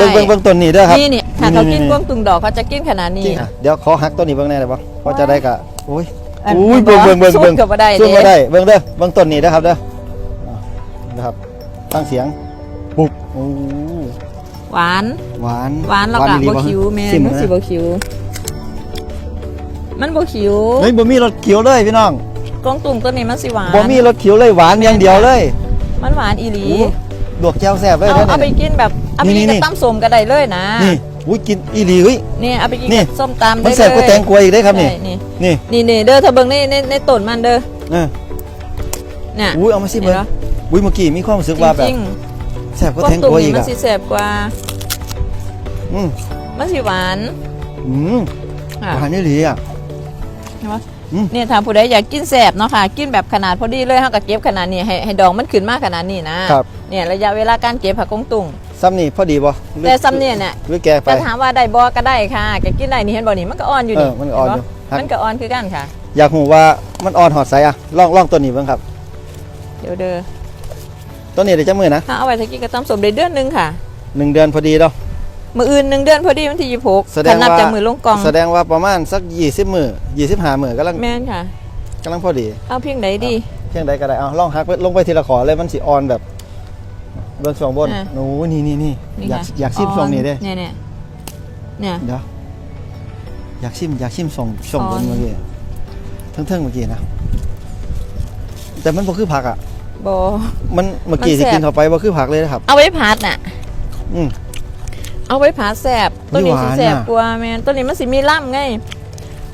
เบิ่งเบิ่งเบิ่งต้นนี้เด้อครับนี่เนี่ยถ้าเขากินกวางตุงดอกเขาจะกินขนาดนี้จริงอะเดี๋ยวขอหักต้นนี้เบิ่งแน่ได้บ่พอจะได้กะอุ้ยอันอุ้ยเบิ่งเบิ่งเบิ่งสู้เบิ่งกับบ่ได้สู้เด้บ่ได้เบิ่งเด้อเบิ่งต้นนี้เด้อครับเด้ออะนะครับตั้งเสียงปุ๊บโอ้หวานหวานหวานแล้วก็อีหลีบ่คิวแม่ซิมมันสินะบ่คิว มันบ่คิวเฮ้ยบ่มีรสเขียวเลยพี่น้องกวางตุงตัวนี้มันสิหวานบ่มีรสเขียวเลยหวานอย่างเดียวเลย มันหวานอีหลี โอ้ ดวกแก้วแซ่บเลยเอาเด้อเอาไปเนี่ยกินแบบเอาไปนี่กินนี่กับตั้มสมก็ได้เลยนะนี่อุ้ยกินอีหลีเฮ้ยนี่เอาไปกินนี่กับส้มตำได้มันเลยแซ่บกว่าแตงกวาอีกได้อครับนี่ใช่นี่นี่นี่นี่เด้อเธอเบิ่งในในในต้นมันเด้อเออเนี่ยอุ้ยเอามาสิเบิ่งเห็นปะอุ้ยเมื่อกี้มีความรู้สึกว่าแบบจริงแซ่บๆกว่าพวกแตงตุ่กมวานี่อีกมันอะสิแสบกว่าอืมมันสิหวานอืมค่ะหวานนี่หลีอะเห็นปะอืมเนี่ยถ้าผู้ใดอยากกินแสบเนาะค่ะ กินแบบขนาดพอดีเลยเฮาก็เก็บขนาดนี้ให้ให้ดอกมันขึ้นมาขนาดนี้นะครับ เนี่ยระยะเวลาการเก็บผักกงตุงซ้ำนี่พอดีบ่หรือแต่ซ้ำเนี่ยเนี่ยหรือแกไปจะถามว่าได้บ่ก็ได้ค่ะแกกินได้นี่เห็นบ่นี่มันก็อ่อนอยู่นี่เออมันก็อ่อนอยู่เห็ปะมันก็อ่อนคือกันค่ะ อยากหูว่ามันอ่อนหอดใสอะลองลองตัวนี้เบิ่งครับ เดี๋ยวเด้อตัวนี้ได้จักมือนะถ้าเอาไว้ถ้ากินกับต้มสมได้เดือนหนึงค่ะ หนึ่งเดือนพอดีเนาะ มื้ออื่นหนึ่งเดือนพอดีวันที่26แสดงถ้านับว่าจากมือลงกล่องแสดงว่าประมาณสัก 20 มือ25 มือกำลังแม่นค่ะ กำลังพอดี เอาเพียงใดดี เพียงใดก็ได้เอาลองหักลงไปทีละขอเลยมันสิอ่อนแบบ เบื้องช่วงบนอะโอ้นี่นี่นี่นี่อยากค่ะอยากชิมช่วงนี้เด้เนี่ยเนี่ยเนี่ย เดี๋ยวอยากชิมอยากชิมส่งส่งบนอ่อนเมื่อกี้เทิงๆเมื่อกี้นะแต่มันบ่คือผักอะบ่มันเมื่อกี้มันที่แซ่บกินเข้าไปบ่คือผักเลยนะครับ เอาไว้พัดน่ะ อืม เอาไว้พัดแสบตัวนี้หสิวานแสบน่ะกว่าแม่นตัวนี้มันสิมีล่ำไง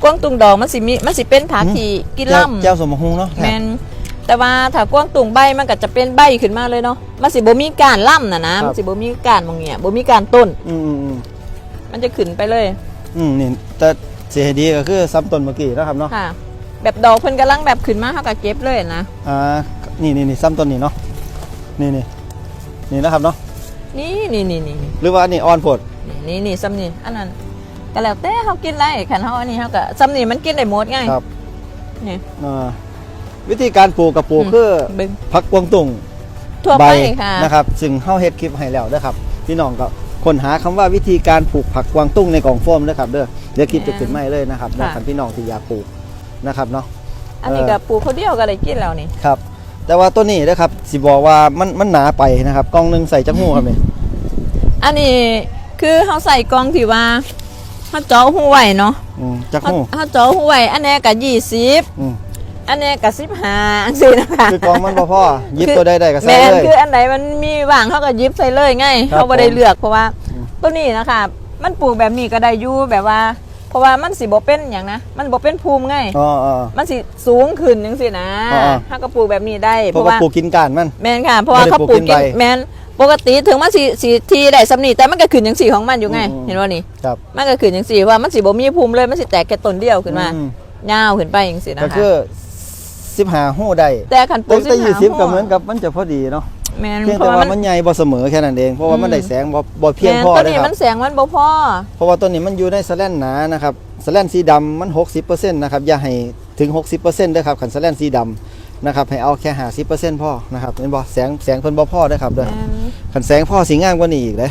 กวางตุงดอกมันสิมีมันสิเป็นผักอืม ที่กินแก้วล่ำแก้วสมฮงเนาะแม่น แต่ว่าถ้ากวางตุงใบมันก็จะเป็นใบขึ้นมาเลยเนาะมันสิบ่มีการล่ำน่ะนะมันสิบ่มีการมองเงี้ยบ่มีการต้นอืมอืมอืมมันจะขึ้นไปเลย อืมนี่แต่เสียดีก็คือซ้ำต้นเมื่อกี้นะครับเนาะค่ะ แบบดอกเพิ่นกำลังแบบขึ้นมาเฮาก็เก็บเลยนะอ่านี่นี่นี่ซ้ำต้นนี่เนาะนี่นี่นี่นะครับเนาะนี่นี่นี่นี่นี่หรือว่านี่อ่อนโพดนี่นี่ซ้ำนี่อันนั้นก็แล้วแต่เฮากินได้คันเฮาอันนี้เฮาก็ซ้ำนี่มันกินได้หมดไงครับนี่อ่า วิธีการปลูกกับปลูกอืมคือเบิ่ง ผักกวางตุ้งทั่วใบไปค่ะ นะครับซึ่งเฮาเฮ็ดคลิปให้แล้วนะครับพี่น้องก็ค้นหาคำว่าวิธีการปลูกผักกวางตุ้งในกล่องโฟมนะครับเด้อเดี๋ยวคลิปจะขึ้นมาให้เลยนะครับค่ะ นะครับพี่น้องที่อยากปลูกนะครับเนาะ อันนี้ก็ปลูกคนเดียวก็ได้กินแล้วนี่ ครับแต่ว่าตัวนี้นะครับสิบอกว่ามันมันหนาไปนะครับกล่องหนึงใส่จักหูครับนี่ อันนี้คือเขาใส่กล่องที่ว่าเขาเจาะหูไว้เนาะอืมจักเขาหูเขาเจาะหูไว้อันนี้ก็ยี่สิบอืม อันนี้ก็สิบห้าอันสินะคะคือกล่องมันบ่พอหยิบตัวใดๆก็ใส่แม่นเลย คืออันไหนมันมีว่างเขาก็หยิบใส่เลยไงครับเขาไม่ได้ผม เลือกเพราะว่าอืมตัวนี้นะคะมันปลูกแบบนี้ก็ได้อยู่แบบว่า เพราะว่ามันสิบ่เป็นอย่างนะมันบ่เป็นภูมิไงอ๋ออ๋อ มันสิสูงขึ้นจังสินะอ๋อ เขาก็ปลูกแบบนี้ได้เพราะว่าปลูกกินก้านมัน แม่นค่ะเพราะว่าไม่ได้เขาปลูกปลูกกิกินนใบแม่นปกติถึงมันสีสีทีได้สำนีแต่มันก็ขึ้นอย่างสีของมันอยู่ไง อืม เห็นว่านี่ครับมันก็ขึ้นอย่างสีว่ามันสีบ่มีภูมิเลยมันสิแตกแค่ต้นเดียวขึ้นมาอืมยาวขึ้นไปอย่างสีนะก็คะคือ 15หูได้แต่ขันปลูแต่กแต่15ยี่สิบก็เหมือนกับมันจะพอดีเนาะแม่นเพียงเพแต่ราะว่าว่ามัมันนใหญ่บ่เสมอแค่นั้นเองเพราะว่ามันอืมได้แสงบ่บ่เพียงแม่นพอตัวเลยนี้ครัมับนแสงมันบ่พอเพราะว่าตัวนี้มันอยู่ในสแลนหนานะครับสแลนสีดำมัน 60%นะครับอย่าให้ถึง 60%ด้วยครับคันสแลนสีดำนะครับให้เอาแค่50%พอนะครับเห็นบ่แสงแสงเพิ่นบ่พอเด้อครับเด้อแม่นคันแสงพอสิงามกว่านี้อีกเด้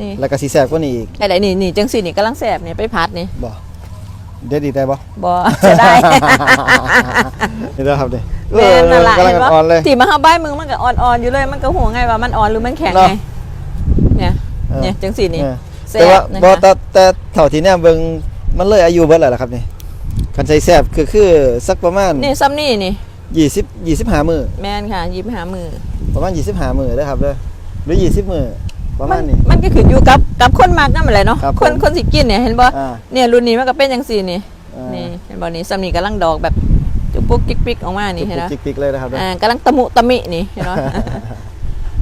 นี่แล้วก็สิแสบกว่านี้อีกไอ้ไหนนี่นี่จังสีนี่กำลังแสบนี่ไปพัดนี่บ่ เด็ดอีกได้บ่บ่จะได้นี่เด้อครับเด้แม่นนั่นล่ะกำลังเห็นบ่อ่อนเลยที่มาเฮาบ้ายมึงมันก็อ่อนๆอยู่เลย มันก็หัวไงว่ามันอ่อนหรือมันแข็งเนาะไงเนี่ยเออเนี่ยจังสีนี่เออแสแต่ว่าบนะบ่คะแต่แต่เท่าที่เนี่ยเบิ่งมันเลยอายุเบิดแล้วล่ะครับนี่คันใส่แซ่บคือคือสักประมาณนี่ซ้ำนี่นี่ 20 25มื้อแม่นค่ะยิบหามือประมาณ 25มื้อเด้อครับเด้อหรือ 20มื้อ ประมาณนี้ มันก็ขึ้นอยู่กับกับคนมากนั่นแหละเนาะครับคนผมคนสิกินเนี่ยเห็นบ่อ่า เนี่ยรุ่นนี้มันก็เป็นจังซี่นี่อ่านี่เห็นบ่นี่ซ้ำนี่กำลังดอกแบบจุกปุ๊กกิ๊กปิ๊กออกมานี่เห็นจุบ่กจิกปิกเลยนะครับเด้ออ่ากำลังตะมุตะมินี่เห็นบ่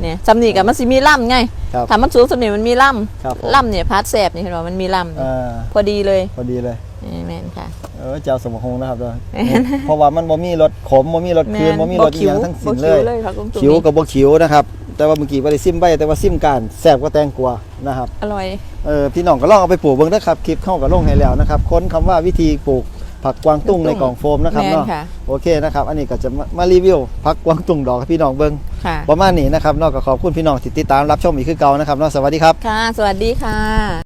เนี่ยซ้ำนี่ก็มันสิมีล่ำไงครับถ้ามันสูงซ้ำนี่มันมีล่ครับผมำล่ำเนี่ยพัดแสบนี่เห็นบ่มันมีล่ำนี่อ่าพอดีเลยพอดีเลยนี่แม่นค่ะ เออเจ้าสมคงนะครับเด้อแม่นเพราะว่ามันบ่มีรสขมบ่มีรสคืนบ่มีรสอีหยังทั้งสิ้นเลย บ่คิวเลยค่ะคุณตุ้มคิ้วกับบ่คิ้วนะครับ แต่ว่าเมื่อกี้บ่ได้ซิมใบแต่ว่าซิมการแซ่บกว่าแตงกวานะครับอร่อยเออพี่น้องก็ลองเอาไปปลูกเบิ่งนะครับคลิปเข้ากับลงให้แล้วนะครับค้นคำว่าวิธีปลูกผักกวางตุ้งกวางตุ้งในกล่องโฟมนะครับแม่นเนาะค่ะ โอเคนะครับ อันนี้ก็จะมามารีวิวผักกวางตุ้งดอกให้พี่น้องเบิ่งค่ะ ประมาณนี้นะครับเนอกจากขอบคุณพี่น้องที่ติดตามรับชมอีกคือเก่านะครับเนาะสวัสดีครับ ค่ะ สวัสดีค่ะ